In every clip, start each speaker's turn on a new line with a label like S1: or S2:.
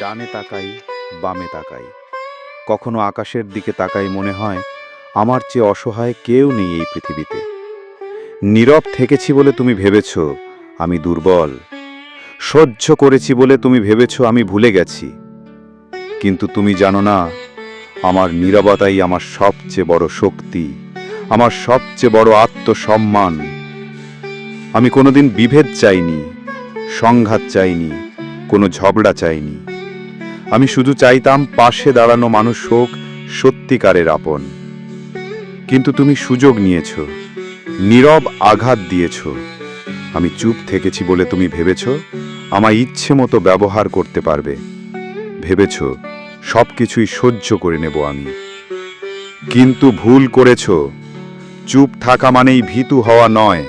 S1: ডানে তাকাই, বামে তাকাই। কখনো আকাশের দিকে তাকাই মনে হয়, আমার চেয়ে অসহায় কেউ নেই এই পৃথিবীতে। নীরব থেকেছি বলে তুমি ভেবেছ, আমি দুর্বল। সহ্য করেছি বলে তুমি ভেবেছ, আমি ভুলে গেছি। কিন্তু তুমি জানো না, আমার নীরবতাই আমার সবচেয়ে বড় শক্তি, আমার সবচেয়ে বড় আত্মসম্মান। আমি কোনোদিন বিভেদ চাইনি, সংঘাত চাইনি, কোনো ঝগড়া চাইনি। আমি শুধু চাইতাম পাশে দাঁড়ানো মানুষ হোক, সত্যিকারের আপন। কিন্তু তুমি সুযোগ নিয়েছ, নীরব আঘাত দিয়েছ। আমি চুপ থেকেছি বলে তুমি ভেবেছ আমার ইচ্ছে মতো ব্যবহার করতে পারবে। ভেবেছ সব কিছুই সহ্য করে নেব আমি। কিন্তু ভুল করেছ, চুপ থাকা মানেই ভীতু হওয়া নয়।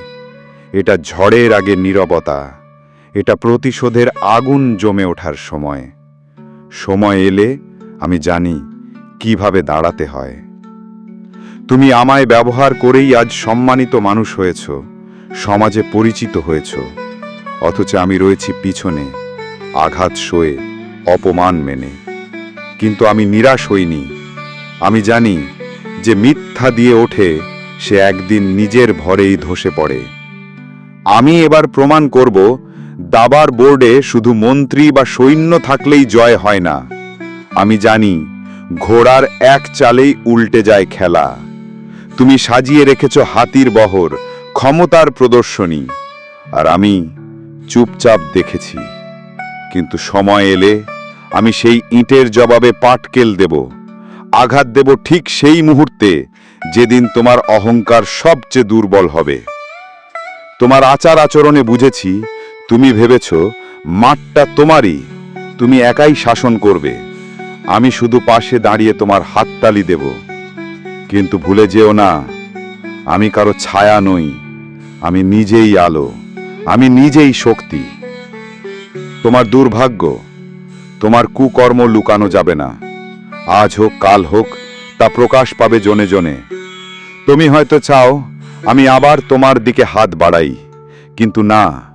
S1: এটা ঝড়ের আগে নীরবতা, এটা প্রতিশোধের আগুন জমে ওঠার সময়। সময় এলে আমি জানি কীভাবে দাঁড়াতে হয়। তুমি আমায় ব্যবহার করেই আজ সম্মানিত মানুষ হয়েছ, সমাজে পরিচিত হয়েছ, অথচ আমি রয়েছি পিছনে, আঘাত সয়ে অপমান মেনে। কিন্তু আমি নিরাশ হইনি। আমি জানি যে মিথ্যা দিয়ে ওঠে, সে একদিন নিজের ভরেই ধসে পড়ে। আমি এবার প্রমাণ করব দাবার বোর্ডে শুধু মন্ত্রী বা সৈন্য থাকলেই জয় হয় না। আমি জানি, ঘোড়ার এক চালেই উল্টে যায় খেলা। তুমি সাজিয়ে রেখেছ হাতির বহর, ক্ষমতার প্রদর্শনী। আর আমি চুপচাপ দেখেছি। কিন্তু সময় এলে আমি সেই ইটের জবাবে পাটকেল দেব। আঘাত দেব ঠিক সেই মুহূর্তে, যেদিন তোমার অহংকার সবচেয়ে দুর্বল হবে। তোমার আচার আচরণে বুঝেছি তুমি ভেবেছ মাঠটা তোমারই, তুমি একাই শাসন করবে। আমি শুধু পাশে দাঁড়িয়ে তোমার হাততালি দেব। কিন্তু ভুলে যেও না, আমি কারও ছায়া নই, আমি নিজেই আলো, আমি নিজেই শক্তি। তোমার দুর্ভাগ্য, তোমার কুকর্ম লুকানো যাবে না। আজ হোক, কাল হোক, তা প্রকাশ পাবে জনে জনে। তুমি হয়তো চাও, আমি আবার তোমার দিকে হাত বাড়াই, কিন্তু না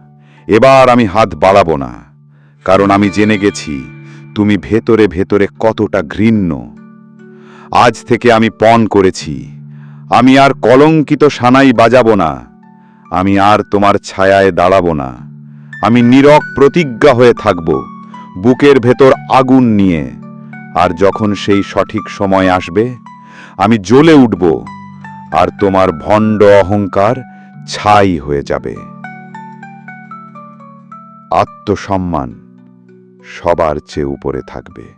S1: এবার আমি হাত বাড়াবো না, কারণ আমি জেনে গেছি তুমি ভেতরে ভেতরে কতটা ঘৃণ্য। আজ থেকে আমি পণ করেছি, আমি আর কলঙ্কিত সানাই বাজাবো না, আমি আর তোমার ছায়ায় দাঁড়াবো না, আমি নীরব প্রতিজ্ঞা হয়ে থাকব বুকের ভেতর আগুন নিয়ে, আর যখন সেই সঠিক সময় আসবে, আমি জ্বলে উঠব, আর তোমার ভণ্ড অহংকার ছাই হয়ে যাবে। আত্মসম্মান সবার চেয়ে উপরে থাকবে।